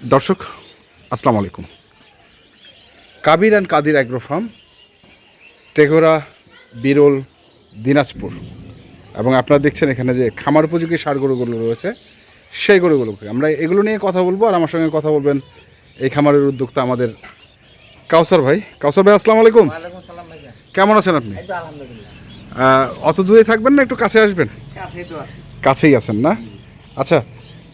দর্শক আসসালামু আলাইকুম। Kabir and Kadir agro farm Tegora Biral Dinajpur. এবং আপনারা দেখছেন এখানে যে খামার উপযোগী সার গরুগুলো রয়েছে সেই গরুগুলোকে। আমরা এগুলো নিয়ে কথা বলব আর আমার সঙ্গে কথা বলবেন এই খামারের উদ্যোক্তা আমাদের কাউসার ভাই। কাউসার ভাই আসসালামু আলাইকুম। কেমন আছেন আপনি? অত দূরে থাকবেন না একটু কাছে আসবেন? কাছেই আছেন না? আচ্ছা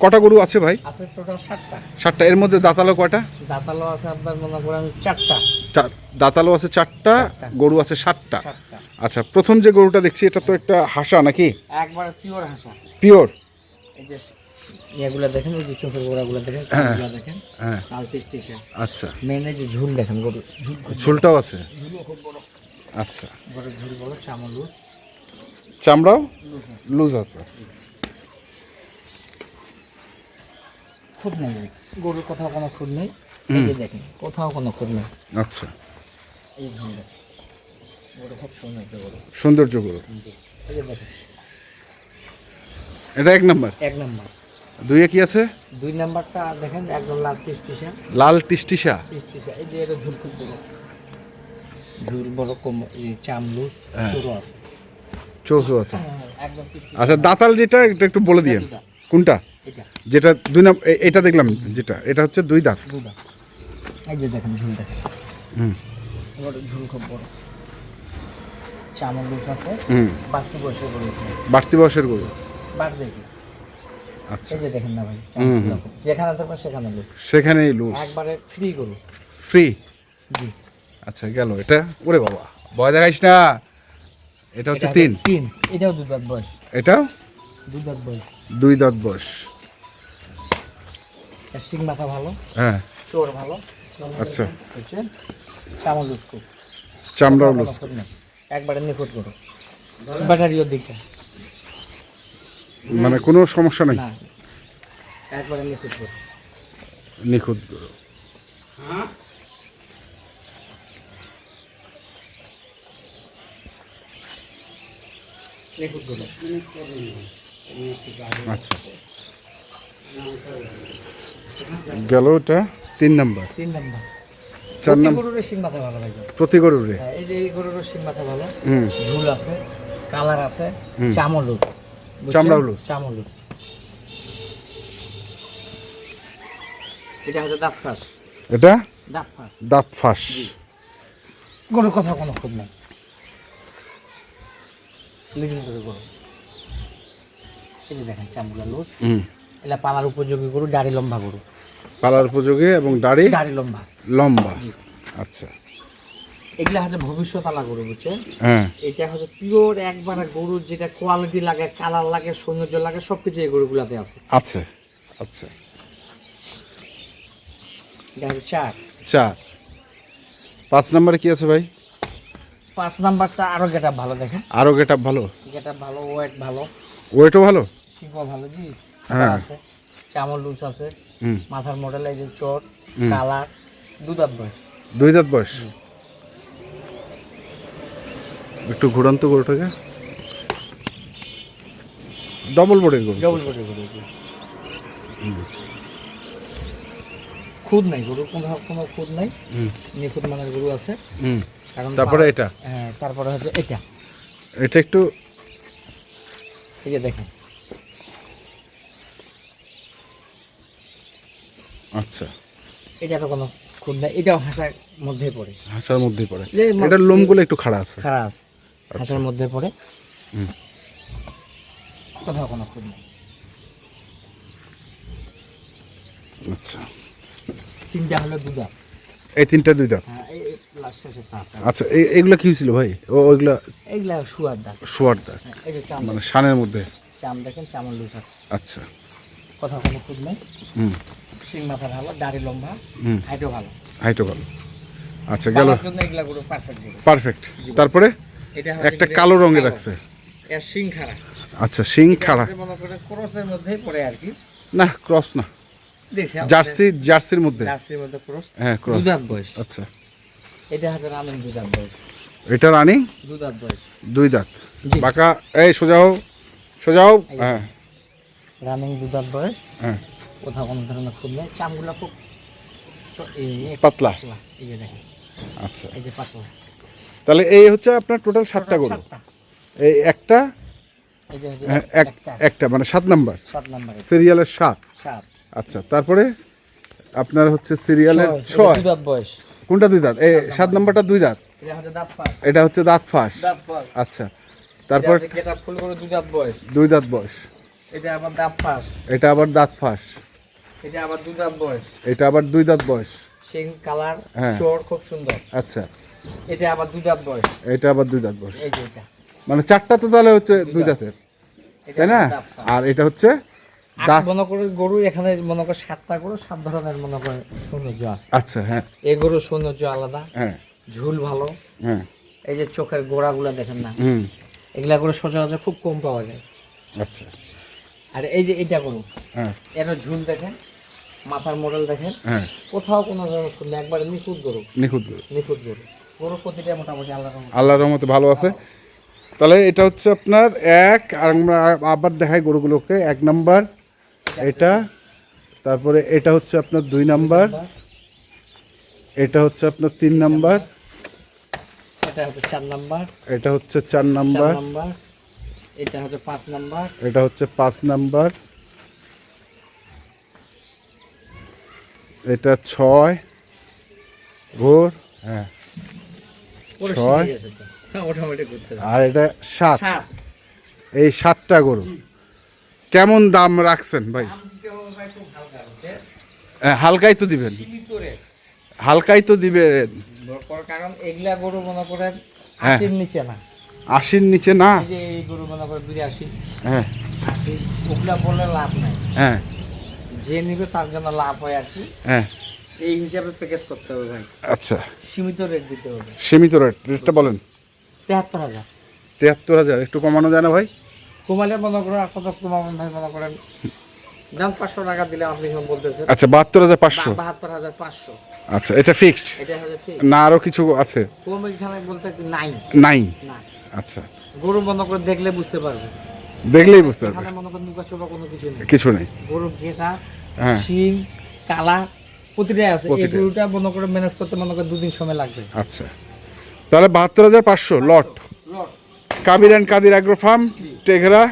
কটা গরু আছে ভাই? আছে টোটাল সাতটা। ষাটটা এর মধ্যে দাঁতালো কয়টা দাঁতালো আছে আপনার মনে করেন চারটা। চার দাঁতালো আছে চারটা গরু আছে সাতটা। সাতটা। আচ্ছা প্রথম যে গরুটা দেখছি এটা তো একটা হাসা নাকি? একবার পিওর হাসা। পিওর এই যে ইয়েগুলো দেখেন ওই যে চোখের গোড়াগুলো দেখেন দেখেন হ্যাঁ। টিসটিসে আচ্ছা। মেন যে ঝুল দেখেন গরু ঝুল ঝোলটাও আছে? ঝুলও খুব বড়। আচ্ছা। বড় ঝুল বড় চামল চামড়াও? লুজ আছে। খুব নেই। গরুর কোথাও কোনো খুদ নেই। এই যে দেখেন কোথাও কোনো খুদ নেই। আচ্ছা। এই গরু খুব সৌন্দর্য গরু। সৌন্দর্য গরু। এই যে দেখেন। এটা এক নাম্বার? এক নম্বর। দুইয়ে কি আছে? দুই নাম্বারটা দেখেন একদম লাল টিসটিসা। লাল টিসটিসা? টিসটিসা এই যে এটা ঝুল খুব ঝুল বড় কম এই চামলুস চুরো আছে। চৌসু আছে। হ্যাঁ, আচ্ছা দাঁতাল যেটা এটা একটু বলে দিয়েন। কোনটা? যেটা দুই নাম এটা দেখলাম যেটা এটা হচ্ছে দুই দাঁত। এই যে দেখেন ঝুল দেখেন। হুম। ঝুল খুব বড়। চামলুস আছে। হুম। বাড়তি বয়সে বড় বাড়তি বয়সের গরু। বাড় দেখি আচ্ছা। এই যে দেখেন না ভাই যেখানে থাকবে সেখানে লুস সেখানেই লুজ। একবারে ফ্রি করু ফ্রি জি। আচ্ছা গেল। এটা? ওরে বাবা। ভয় দেখাইস না। এটা হচ্ছে তিন। তিন। এটাও দু দাঁত বয়স। এটাও? দু দাঁত বয়স। দুই দাঁত বয়স। সিং মাথা ভালো হ্যাঁ। চোর ভালো। আচ্ছা। চামল লুজ খুব চামড়াও লুজ একবারে নিখুঁত করো। ব্যাটারিও দিকটা। মানে কোনো সমস্যা নেই? একবারে নিখুঁত করো। নিখুঁত করো। আচ্ছা। গেল এটা তিন নাম্বার। তিন নম্বর। চার নাম্বার গরুর সিং মাথা ভালো ভাই প্রতি গরুরে এই যে এই গরুর সিং মাথা ভালো। ঝুল আছে কালার আছে চামল লুজ বুঝছেন? চামড়াও লুজ। চামল লুজ এটা হচ্ছে দাঁত ফাঁস। এটা? দাঁত ফাঁস। দাঁত ফাঁস। গরুর কথা কোনো খুব নেই। লিডিং করে গরু। এই যে দেখেন চামড়া লুজ। হুম। এটা পালার উপযোগী গরু দাড়ি লম্বা গরু। পালার উপযোগী এবং দাড়ি দাড়ি লম্বা। লম্বা। আচ্ছা। এগুলা হচ্ছে ভবিষ্যৎ আলা গরু বুঝছেন? হ্যাঁ। এটা হচ্ছে পিওর একবারে গরুর যেটা কোয়ালিটি লাগে কালার লাগে সৌন্দর্য লাগে সব কিছু এই গরুগুলাতে আছে। আচ্ছা। এটা হচ্ছে চার। চার। পাঁচ নাম্বারে কি আছে ভাই? পাঁচ নাম্বারটা আরও গেটা ভালো দেখেন। আরও গেট ভালো? গেটা ভালো ওয়েট ভালো। ওয়েটও ভালো? শিল্প ভালো জি। আছে। চামল লুস আছে। মাথার মডেল এই যে চোট কালার দুধার বয়স। দুই দাঁত বয়স? একটু ঘুরান্ত গরুটাকে ডবল বডির গরু ডবল বডি গরু। খুদ নাই গরু কোনো কোনো খুদ নাই। নিখুঁত মানের গরু আছে। হুম। কারণ তারপরে এটা? হ্যাঁ তারপরে হচ্ছে এটা। এটা একটু এই যে দেখেন। আচ্ছা। এটারও কোনো খুদ নাই এটাও হাসার মধ্যে পড়ে। হাসার মধ্যেই পড়ে। এটার লোমগুলো একটু খাড়া আছে। খারাপ আছে হাসার মধ্যে পড়ে। কোথাও কোনো খুদ নেই। আচ্ছা। তিনটা হলো দুধা এই তিনটা দুই দাঁত? হ্যাঁ আচ্ছা এই এগুলো কি হয়েছিল ভাই? ও ওইগুলো এইগুলা শুয়ার দাগ শোয়ার দাঁত। হ্যাঁ, চাম মানে শানের মধ্যে? চাম দেখেন চামল লুজ আছে। আচ্ছা। কোথাও কোনো খুদ নেই। হুম। সিং মাথা ভালো দাড়ি লম্বা হাইটও ভালো। হাইটও ভালো। আচ্ছা গেল। পারফেক্ট তারপরে একটা কালো রঙে রাখছে এর সিং খাড়া। আচ্ছা শিং খাড়া। ক্রসের মধ্যেই পড়ে আর কি। না ক্রস না। জার্সি জার্সির মধ্যে। জার্সির মধ্যে ক্রস। হ্যাঁ ক্রস। দুধাত বয়স। আচ্ছা। এটা হচ্ছে রানিং দুধাত বয়স। এটা রানি? দুধাত বয়স। দুই দাঁত। বাঁকা। এই সোজা হোক সোজা হোক হ্যাঁ। রানিং দুধাত বয়স। হ্যাঁ। কোথাও কোনো ধরনের খুব নেই। চামগুলো খুব পাতলা? এই যে দেখেন। আচ্ছা। এই যে পাতলা। তাহলে এই হচ্ছে আপনার টোটাল সাতটা গরু? এই একটা? হ্যাঁ, এক একটা। একটা মানে সাত নাম্বার? সিরিয়ালের সাত? আচ্ছা তারপরে আপনার হচ্ছে সিরিয়ালের ছয়, কোনটা দুই দাঁত? এই সাত নাম্বারটা দুই দাঁত? এটা হচ্ছে দাঁত ফাঁস। আচ্ছা তারপর দুই দাঁত বয়স। দুই দাঁত বয়স। এটা আবার দাঁত পাঁচ এটা আবার দাঁত ফাঁস। এটা আবার দুই দাঁত বয়স। এটা আবার দুই দাঁত বয়স। সিং কালার হ্যাঁ। চোর খুব সুন্দর। আচ্ছা। এটা আবার দুই দাঁত বয়স। এটা আবার দুই দাঁত বয়স। এই যে এটা। মানে চারটা তো তাহলে হচ্ছে দুই দাঁতের। তাই না। আর এটা হচ্ছে দাঁত। মনে করে গরু এখানে মনে করে সাতটা গরু সাত ধরনের মনে করে সৌন্দর্য আছে। আচ্ছা হ্যাঁ। এই গরুর সৌন্দর্য আলাদা। হ্যাঁ। ঝুল ভালো। হ্যাঁ। এই যে চোখের গোড়াগুলো দেখেন না? এগুলা করে সচরাচর খুব কম পাওয়া যায়। আচ্ছা। আর এই যে এটা গরু হ্যাঁ। এর ঝুল দেখেন। মাথার মডেল দেখেন। হ্যাঁ। কোথাও কোনো একবারে নিখুঁত গরু। নিখুঁত গরু। নিখুঁত গরু। গরু প্রতিটা মোটামুটি রকম আল্লাহর রহমতে ভালো আছে। তাহলে এটা হচ্ছে আপনার এক আর আমরা আবার দেখাই গরুগুলোকে। এক নাম্বার এটা। তারপরে এটা হচ্ছে আপনার দুই নাম্বার। এটা হচ্ছে আপনার তিন নাম্বার। এটা হচ্ছে চার নাম্বার। এটা হচ্ছে চার নাম্বার। এটা হচ্ছে পাঁচ নাম্বার। এটা হচ্ছে পাঁচ নাম্বার। এটা ছয় ঘোর হ্যাঁ ছয়। হ্যাঁ। আর এটা সাত। এই সাতটা গরু। কেমন দাম রাখছেন ভাই? হ্যাঁ, হালকাই তো দিবেন। হালকাই তো দিবেন। বড় কারণ এগুলা গরু মনে করেন হ্যাঁ। আশির নিচে না। আশির নিচে না? এই গরু মনে করেন বিরাশি। হ্যাঁ। ওগুলা লাভ নাই। হ্যাঁ। যে নিবে তার জন্য লাভ হয় আর কি। হ্যাঁ। এই হিসাবে প্যাকেজ করতে হবে ভাই। আচ্ছা। সীমিত রেট দিতে হবে। সীমিত রেট রেটটা বলেন। তেহাত্তর হাজার। তিয়াত্তর হাজার একটু কমানো যায় না ভাই? কমালে মনে করেন আর কত কমাবেন ভাই মনে করেন দাম পাঁচশো টাকা দিলে আপনি যখন বলতেছেন। আচ্ছা বাহাত্তর হাজার পাঁচশো। বাহাত্তর হাজার পাঁচশো। আচ্ছা এটা ফিক্সড না আরও কিছু আছে? কম এখানে বলতে কি নাই? নাই? আচ্ছা। গরু মনে করে দেখলে বুঝতে পারবে দেখলেই বুঝতে পারবে এখানে মনে করেন কোনো কিছু নেই। কিছু নেই। গরু গেটা শিং কালা প্রতিটাই আছে। এই গরুটা মনে করে ম্যানেজ করতে মনে করে দুদিন সময় লাগবে। আচ্ছা। তাহলে বাহাত্তর হাজার পাঁচশো lot. Kabir and Kadir agro farm Teghara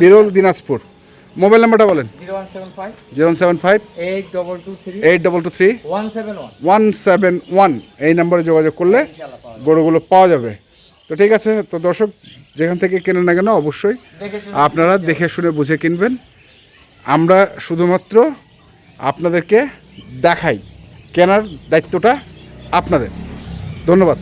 Biral Dinajpur. Mobile নাম্বারটা বলেন। Zero one seven five. Eight double two three. Eight double two three. One seven one. Seven one. এই নম্বরে যোগাযোগ করলে। গরুগুলো পাওয়া যাবে। তো ঠিক আছে তো দর্শক যেখান থেকে কেনেন না কেন অবশ্যই আপনারা দেখে শুনে বুঝে কিনবেন। আমরা শুধুমাত্র আপনাদেরকে দেখাই। কেনার দায়িত্বটা আপনাদের। ধন্যবাদ।